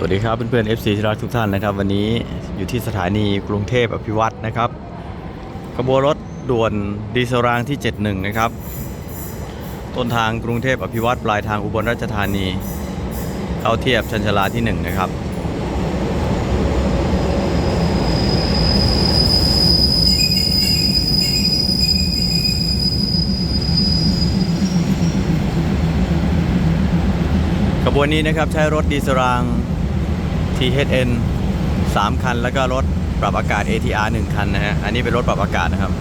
สวัสดีครับเพื่อนๆ FC ที่รักทุกท่านนะครับ วันนี้อยู่ที่สถานีกรุงเทพอภิวัตนะครับขบวนรถด่วนดีเซลรางที่ 71 นะครับ ต้นทางกรุงเทพอภิวัตปลายทางอุบลราชธานี เข้าเทียบชันชลาที่ 1 นะครับ ขบวนนี้นะครับใช้รถดีเซลราง THN 3 คัน แล้วก็รถปรับอากาศ ATR 1 คันนะฮะ อันนี้เป็นรถปรับอากาศนะครับ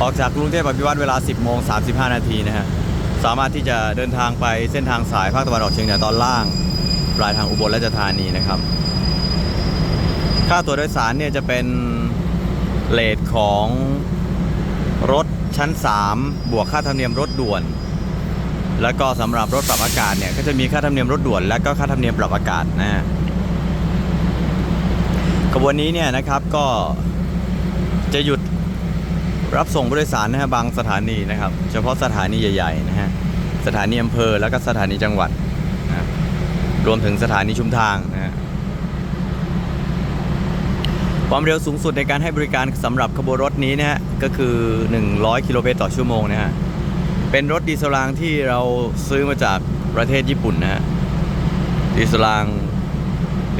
ออกจากกรุงเทพอภิวัตรเวลา 10โมง35 นาทีนะฮะ สามารถที่จะเดินทางไปเส้นทางสายภาคตะวันออกเฉียงเหนือตอนล่าง ปลายทางอุบลราชธานีนะครับ ค่าตั๋วโดยสารเนี่ยจะเป็นเลทของรถชั้น 3 บวกค่าธรรมเนียมรถด่วน แล้วก็สำหรับรถปรับอากาศเนี่ยก็จะมีค่าธรรมเนียมรถด่วน และก็ค่าธรรมเนียมปรับอากาศนะฮะขบวนนี้เนี่ยนะครับก็จะหยุดรับส่งผู้โดยสารนะฮะบางสถานีนะครับ เฉพาะสถานีใหญ่ๆนะฮะสถานีอำเภอแล้วก็สถานีจังหวัดนะรวมถึงสถานีชุมทางนะฮะความเร็วสูงสุดในการให้บริการสำหรับขบวนรถนี้นะฮะก็คือ 100 กิโลเมตรต่อชั่วโมงนะฮะ เป็นรถดีเซลรางที่เราซื้อมาจากประเทศญี่ปุ่นนะฮะดีเซลราง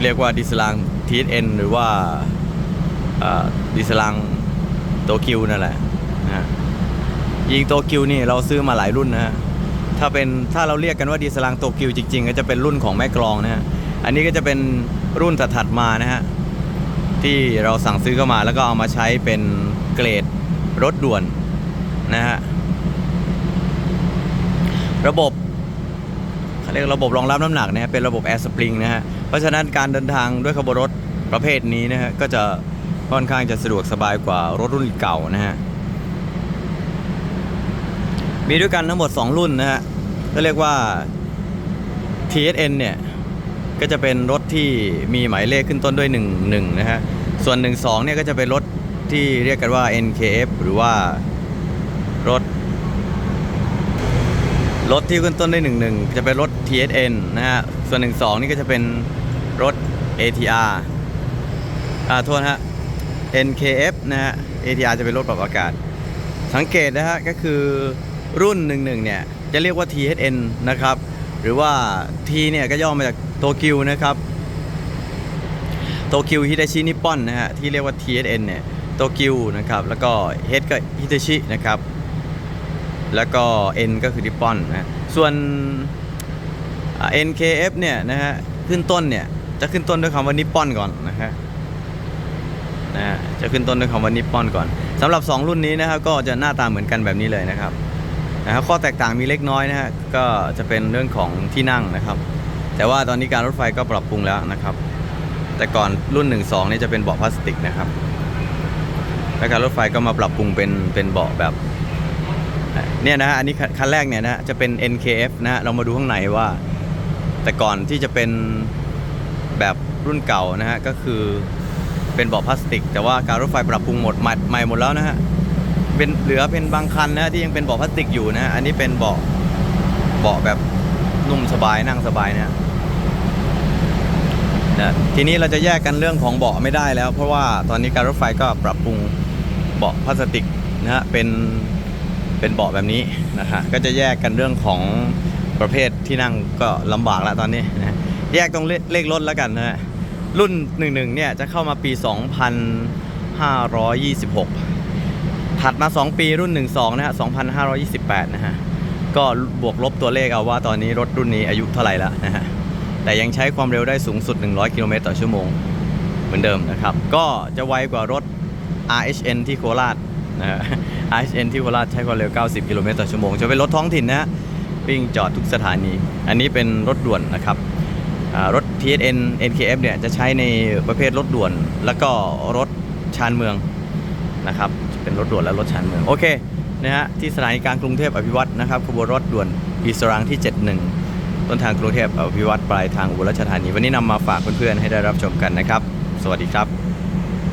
เรียกว่าดีเซลราง TSN หรือว่าดีเซลรางโตคิวนั่นแหละนะฮะยิงโตคิวนี่เราซื้อมาหลายรุ่นนะฮะถ้าเป็นถ้าเราเรียกกันว่าดีเซลรางโตคิวจริงๆ ก็จะเป็นรุ่นของแม่กลองนะฮะ อันนี้ก็จะเป็นรุ่นถัดๆมานะฮะ ที่เราสั่งซื้อเข้ามาแล้วก็เอามาใช้เป็นเกรดรถด่วนนะฮะ ระบบเขาเรียกระบบรองรับน้ำหนักนะฮะเป็นระบบแอร์สปริงนะฮะเพราะฉะนั้นการเดินทางด้วยขบวนรถประเภทนี้นะฮะก็จะค่อนข้างจะสะดวกสบายกว่ารถรุ่นเก่านะฮะมีด้วยกันทั้งหมด 2 รุ่นนะฮะก็เรียกว่า TSN เนี่ยก็จะเป็นรถที่มีหมายเลขขึ้นต้นด้วย 1 1 นะฮะ ส่วน 1 2 เนี่ยก็จะเป็นรถที่เรียกกันว่า NKF หรือว่ารถ รถที่ขึ้นต้นด้วย1 1 จะเป็นรถ TSN นะฮะ ส่วน 1 2 นี่ก็จะเป็นรถ ATR อ่าโทษฮะ NKF นะฮะ ATR จะเป็นรถปรับอากาศ สังเกตนะฮะ ก็คือรุ่น 11 เนี่ย จะเรียกว่า TSN นะครับ หรือว่า T เนี่ยก็ย่อมาจากโตคิวนะครับโตคิวฮิตาชินิปปอนนะฮะ ที่เรียกว่า TSN เนี่ยโตคิวนะครับ แล้วก็ H ก็ฮิตาชินะครับ แล้วก็ N ก็คือริปปอนนะส่วน NKF เนี่ยนะฮะขึ้นต้นเนี่ยจะขึ้นต้นด้วยคำว่านิปปอนก่อนนะฮะนะฮะจะขึ้นต้นด้วยคำว่านิปปอนก่อนสำหรับ 2 รุ่นนี้นะครับก็จะหน้าตาเหมือนกันแบบนี้เลยนะครับนะครับข้อแตกต่างมีเล็กน้อยนะฮะก็จะเป็นเรื่องของที่นั่งนะครับ แต่ว่าตอนนี้การรถไฟก็ปรับปรุงแล้วนะครับ แต่ก่อนรุ่น 1 2นี่จะเป็นเบาะพลาสติกนะครับแล้วการรถไฟก็มาปรับปรุงเป็นเป็นเบาะแบบ เนี่ยนะฮะอันนี้คันแรกเนี่ยนะจะเป็น NKF นะฮะเรามาดูข้างในว่า แต่ก่อนที่จะเป็นแบบรุ่นเก่านะฮะก็คือเป็นเบาะพลาสติก แต่ว่าการรถไฟปรับปรุงหมดใหม่ใหม่หมดแล้วนะฮะเป็นเหลือเป็นบางคันนะที่ยังเป็นเบาะพลาสติกอยู่นะอันนี้เป็นเบาะเบาะแบบนุ่มสบายนั่งสบายนะนะทีนี้เราจะแยกกันเรื่องของเบาะไม่ได้แล้ว เพราะว่าตอนนี้การรถไฟก็ปรับปรุงเบาะพลาสติกนะฮะเป็น เป็นเบาะแบบนี้นะฮะก็จะแยกกันเรื่องของประเภทที่นั่งก็ลำบากแล้วตอนนี้นะแยกตรงเลเลขรถแล้วกันนะฮะรุ่น 11 เนี่ยจะเข้ามาปี 2526 ถัดมา 2 ปีรุ่น 12 นะฮะ 2528 นะฮะ ก็บวกลบตัวเลขเอาว่าตอนนี้รถรุ่นนี้อายุเท่าไหร่แล้วนะฮะ แต่ยังใช้ความเร็วได้สูงสุด 100 กิโลเมตรต่อชั่วโมง เหมือนเดิมนะครับ ก็จะไวกว่ารถ RHN ที่โคราชนะฮะ RHN ที่โคราชใช้ความเร็ว 90 กิโลเมตรต่อชั่วโมงจะเป็นรถท้องถิ่นนะฮะวิ่งจอดทุกสถานี อันนี้เป็นรถด่วนนะครับอ่ารถ TSN NKF เนี่ยจะใช้ในประเภทรถด่วน แล้วก็รถชานเมืองนะครับเป็นรถด่วนและรถชานเมืองโอเคนะฮะที่สถานีกลางกรุงเทพอภิวัตรนะครับขบวนรถด่วนอีสรางที่ 71 ต้นทางกรุงเทพอภิวัตรปลายทางอุบลราชธานีวันนี้นำมาฝากเพื่อนๆให้ได้รับชมกันนะครับ สวัสดีครับ